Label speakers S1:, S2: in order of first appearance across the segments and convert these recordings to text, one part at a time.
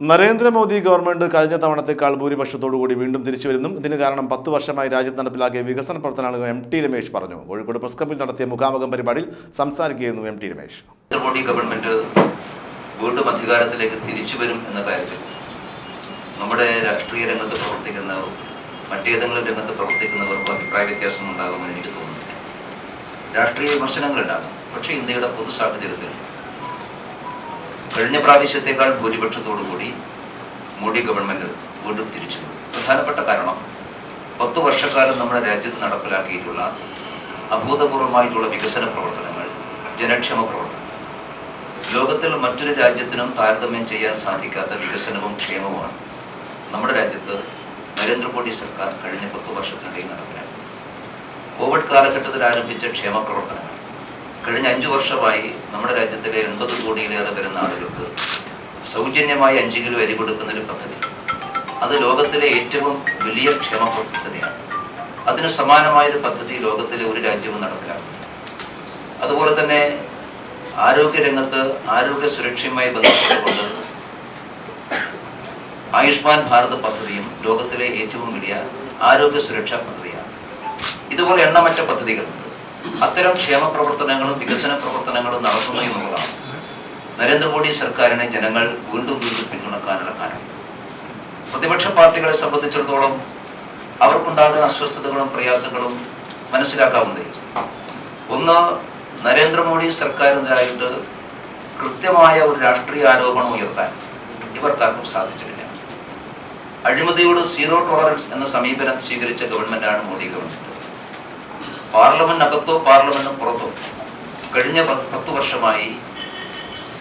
S1: Narendra Modi government കഴിഞ്ഞ തവണത്തേക്കാൾ ഭൂരിപക്ഷത്തോടുകൂടി വീണ്ടും തിരിച്ചു വരുന്നു ഇതിന് കാരണം പത്ത് വർഷമായി രാജ്യത്ത് നടപ്പിലാക്കിയ വികസന പ്രവർത്തനങ്ങൾ എം ടി രമേശ് പറഞ്ഞു. കോഴിക്കോട് പ്രസ് ക്ലബിൽ നടത്തിയ മുഖാമുഖം പരിപാടിയിൽ സംസാരിക്കുകയായിരുന്നു M T Ramesh.
S2: Narendra Modi government വീണ്ടും അധികാരത്തിലേക്ക് തിരിച്ചു വരും എന്ന കാര്യത്തിൽ നമ്മുടെ രാഷ്ട്രീയ രംഗത്ത് പ്രവർത്തിക്കുന്നവർ മറ്റേതെങ്കിലും രംഗത്ത് പ്രവർത്തിക്കുന്നവർക്കും അഭിപ്രായ വ്യത്യാസം ഉണ്ടാകുമെന്ന് എനിക്ക് തോന്നുന്നില്ല. രാഷ്ട്രീയ വിമർശനങ്ങൾ ഉണ്ടാകും പക്ഷേ ഇന്ത്യയുടെ പൊതു സാഹചര്യത്തിൽ കഴിഞ്ഞ പ്രാവശ്യത്തേക്കാൾ ഭൂരിപക്ഷത്തോടു കൂടി മോഡി ഗവൺമെന്റ് വീണ്ടും തിരിച്ചു. പ്രധാനപ്പെട്ട കാരണം പത്തു വർഷക്കാലം നമ്മുടെ രാജ്യത്ത് നടപ്പിലാക്കിയിട്ടുള്ള അഭൂതപൂർവമായിട്ടുള്ള വികസന പ്രവർത്തനങ്ങൾ ജനക്ഷേമ പ്രവർത്തനങ്ങൾ ലോകത്തിൽ മറ്റൊരു രാജ്യത്തിനും താരതമ്യം ചെയ്യാൻ സാധിക്കാത്ത വികസനവും ക്ഷേമവുമാണ് നമ്മുടെ രാജ്യത്ത് നരേന്ദ്രമോദി സർക്കാർ കഴിഞ്ഞ പത്തു വർഷത്തിനിടയിൽ നടപ്പിലാക്കി കോവിഡ് കാലഘട്ടത്തിൽ ആരംഭിച്ച ക്ഷേമ പ്രവർത്തനങ്ങൾ കഴിഞ്ഞ അഞ്ചു വർഷമായി നമ്മുടെ രാജ്യത്തിലെ എൺപത് കോടിയിലേറെ വരുന്ന ആളുകൾക്ക് സൗജന്യമായി അഞ്ച് കിലോ അരി കൊടുക്കുന്ന ഒരു പദ്ധതി. അത് ലോകത്തിലെ ഏറ്റവും വലിയ ക്ഷേമ പദ്ധതിയാണ്. അതിന് സമാനമായൊരു പദ്ധതി ലോകത്തിലെ ഒരു രാജ്യവും നടപ്പിലാക്കും അതുപോലെ തന്നെ ആരോഗ്യരംഗത്ത് ആരോഗ്യ സുരക്ഷയുമായി ബന്ധപ്പെട്ടുകൊണ്ട് ആയുഷ്മാൻ ഭാരത് പദ്ധതിയും ലോകത്തിലെ ഏറ്റവും വലിയ ആരോഗ്യ സുരക്ഷാ പദ്ധതിയാണ്. ഇതുപോലെ എണ്ണമറ്റ പദ്ധതികളുണ്ട്. അത്തരം ക്ഷേമ പ്രവർത്തനങ്ങളും വികസന പ്രവർത്തനങ്ങളും നടത്തുന്നു എന്നുള്ളതാണ്. നരേന്ദ്രമോദി സർക്കാരിനെ ജനങ്ങൾ വീണ്ടും വീണ്ടും പിന്തുണക്കാനുള്ള കാരണം പ്രതിപക്ഷ പാർട്ടികളെ സംബന്ധിച്ചിടത്തോളം അവർക്കുണ്ടാകുന്ന അസ്വസ്ഥതകളും പ്രയാസങ്ങളും മനസ്സിലാക്കാവുന്നതേ ഒന്ന് നരേന്ദ്രമോദി സർക്കാരിനെതിരായിട്ട് കൃത്യമായ ഒരു രാഷ്ട്രീയ ആരോപണം ഉയർത്താൻ ഇവർക്കാർക്കും സാധിച്ചിട്ടില്ല. അഴിമതിയോട് സീറോ ടോളറൻസ് എന്ന സമീപനം സ്വീകരിച്ച ഗവൺമെന്റാണ് മോദി ഗവൺമെന്റ്. പാർലമെന്റിനകത്തോ പാർലമെന്റിന് പുറത്തോ കഴിഞ്ഞ പത്ത് വർഷമായി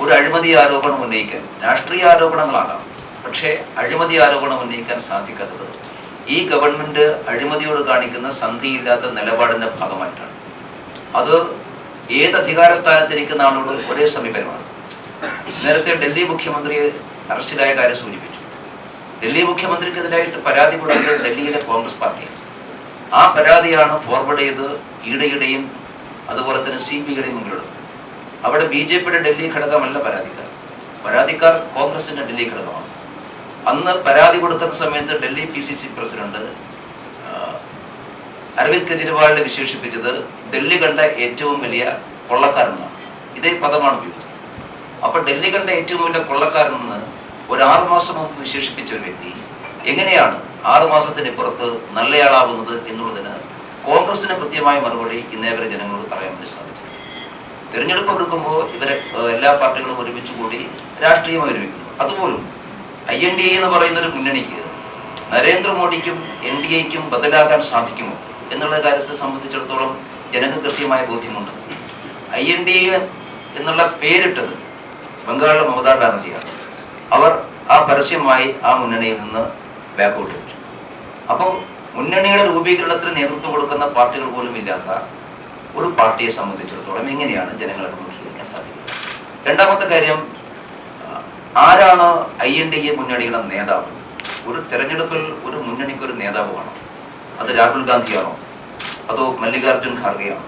S2: ഒരു അഴിമതി ആരോപണം ഉന്നയിക്കാൻ രാഷ്ട്രീയ ആരോപണങ്ങളാകാം. പക്ഷേ അഴിമതി ആരോപണം ഉന്നയിക്കാൻ സാധിക്കാത്തത് ഈ ഗവൺമെന്റ് അഴിമതിയോട് കാണിക്കുന്ന സന്ധിയില്ലാത്ത നിലപാടിന്റെ ഭാഗമായിട്ടാണ്. അത് ഏത് അധികാര സ്ഥാനത്തിരിക്കുന്ന ആളോട് ഒരേ സമീപനമാണ്. നേരത്തെ ഡൽഹി മുഖ്യമന്ത്രി അറസ്റ്റിലായ കാര്യം സൂചിപ്പിച്ചു. ഡൽഹി മുഖ്യമന്ത്രിക്കെതിരായിട്ട് പരാതി കൊടുക്കുന്നത് ഡൽഹിയിലെ കോൺഗ്രസ് പാർട്ടിയാണ്. ആ പരാതിയാണ് ഫോർവേഡ് ചെയ്ത് ഈടെയുടെയും അതുപോലെ തന്നെ സി പി ഐയുടെയും മുന്നിലുള്ളത് അവിടെ ബി ജെ പിയുടെ ഡൽഹി ഘടകമല്ല പരാതിക്കാർ. പരാതിക്കാർ കോൺഗ്രസിന്റെ ഡൽഹി ഘടകമാണ്. അന്ന് പരാതി കൊടുക്കുന്ന സമയത്ത് Delhi P C C president Arvind കെജ്രിവാളിനെ വിശേഷിപ്പിച്ചത് ഡൽഹി കണ്ട ഏറ്റവും വലിയ കൊള്ളക്കാരനാണ്. ഇതേ പദമാണ് ഉപയോഗിച്ചത്. അപ്പൊ ഡൽഹി കണ്ട ഏറ്റവും വലിയ കൊള്ളക്കാരനെന്ന് ഒരു ആറുമാസം മുമ്പ് വിശേഷിപ്പിച്ച ഒരു വ്യക്തി എങ്ങനെയാണ് ആറുമാസത്തിന് പുറത്ത് നല്ലയാളാവുന്നത് എന്നുള്ളതിന് കോൺഗ്രസിന് കൃത്യമായ മറുപടി ഇന്നേവരെ ജനങ്ങളോട് പറയാൻ വേണ്ടി സാധിച്ചു തിരഞ്ഞെടുപ്പ് എടുക്കുമ്പോൾ ഇവരെ എല്ലാ പാർട്ടികളും ഒരുമിച്ച് കൂടി രാഷ്ട്രീയമായി ഒരുമിക്കുന്നു. അതുപോലും ഐ എൻ ഡി എ എന്ന് പറയുന്ന ഒരു മുന്നണിക്ക് നരേന്ദ്രമോദിക്കും എൻ ഡി എക്കും ബദലാകാൻ സാധിക്കുമോ എന്നുള്ള കാര്യത്തെ സംബന്ധിച്ചിടത്തോളം ജനങ്ങൾക്ക് കൃത്യമായ ബോധ്യമുണ്ട്. ഐ എൻ ഡി എ എന്നുള്ള പേരിട്ടത് ബംഗാളിലെ മമതാ ബാനർജിയാണ്. അവർ ആ പരസ്യമായി ആ മുന്നണിയിൽ നിന്ന് ബാക്കൗട്ട് വെച്ചു. അപ്പോൾ മുന്നണിയുടെ രൂപീകരണത്തിന് നേതൃത്വം കൊടുക്കുന്ന പാർട്ടികൾ പോലും ഇല്ലാത്ത ഒരു പാർട്ടിയെ സംബന്ധിച്ചിടത്തോളം എങ്ങനെയാണ് ജനങ്ങളെ മുന്നിലേക്ക് സാധിക്കുന്നത്? രണ്ടാമത്തെ കാര്യം ആരാണ് ഐ എൻ ഡി എ മുന്നണിയുടെ നേതാവ്? ഒരു തെരഞ്ഞെടുപ്പിൽ ഒരു മുന്നണിക്ക് ഒരു നേതാവ് വേണം. അത് രാഹുൽ ഗാന്ധിയാണോ? അതോ മല്ലികാർജുൻ ഖാർഗെയാണോ?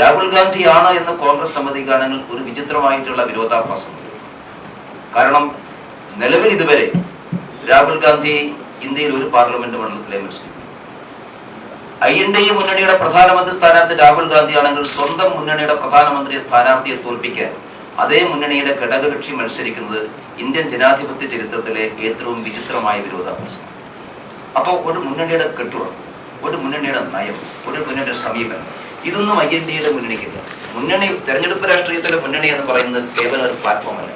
S2: രാഹുൽ ഗാന്ധിയാണ് എന്ന് കോൺഗ്രസ് സമ്മതിക്കാണെങ്കിൽ ഒരു വിചിത്രമായിട്ടുള്ള വിരോധാഭാസമുണ്ട് കാരണം നിലവിൽ ഇതുവരെ രാഹുൽ ഗാന്ധി ഇന്ത്യയിൽ ഒരു പാർലമെന്റ് മണ്ഡലത്തിലെ മത്സരിക്കും ഐ എൻ ഡി എ മുന്നണിയുടെ പ്രധാനമന്ത്രി സ്ഥാനാർത്ഥി രാഹുൽ ഗാന്ധിയാണെങ്കിൽ സ്വന്തം മുന്നണിയുടെ പ്രധാനമന്ത്രി സ്ഥാനാർത്ഥിയെ തോൽപ്പിക്കാൻ അതേ മുന്നണിയുടെ ഘടകകക്ഷി മത്സരിക്കുന്നത് ഇന്ത്യൻ ജനാധിപത്യ ചരിത്രത്തിലെ ഏറ്റവും വിചിത്രമായ വിരോധാഭാസം അപ്പോൾ ഒരു മുന്നണിയുടെ കെട്ടുറ ഒരു മുന്നണിയുടെ നയം ഒരു മുന്നണിയുടെ സമീപനം ഇതൊന്നും ഐ എൻ ഡി എയുടെ മുന്നണിക്കില്ല. മുന്നണി തെരഞ്ഞെടുപ്പ് രാഷ്ട്രീയത്തിലെ മുന്നണി എന്ന് പറയുന്നത് കേവലം ഒരു പ്ലാറ്റ്ഫോം അല്ല.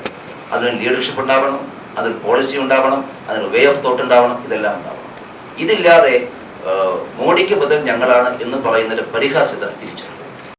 S2: അതിന് ലീഡർഷിപ്പ് ഉണ്ടാവണം. അതിന് പോളിസി ഉണ്ടാവണം അതിന് വേ ഓഫ് തോട്ട് ഉണ്ടാവണം ഇതെല്ലാം ഉണ്ടാവണം. ഇതില്ലാതെ മോഡിക്ക് ബദൽ ഞങ്ങളാണ് എന്ന് പറയുന്നതിൽ പരിഹാസ്യത തിരിച്ചു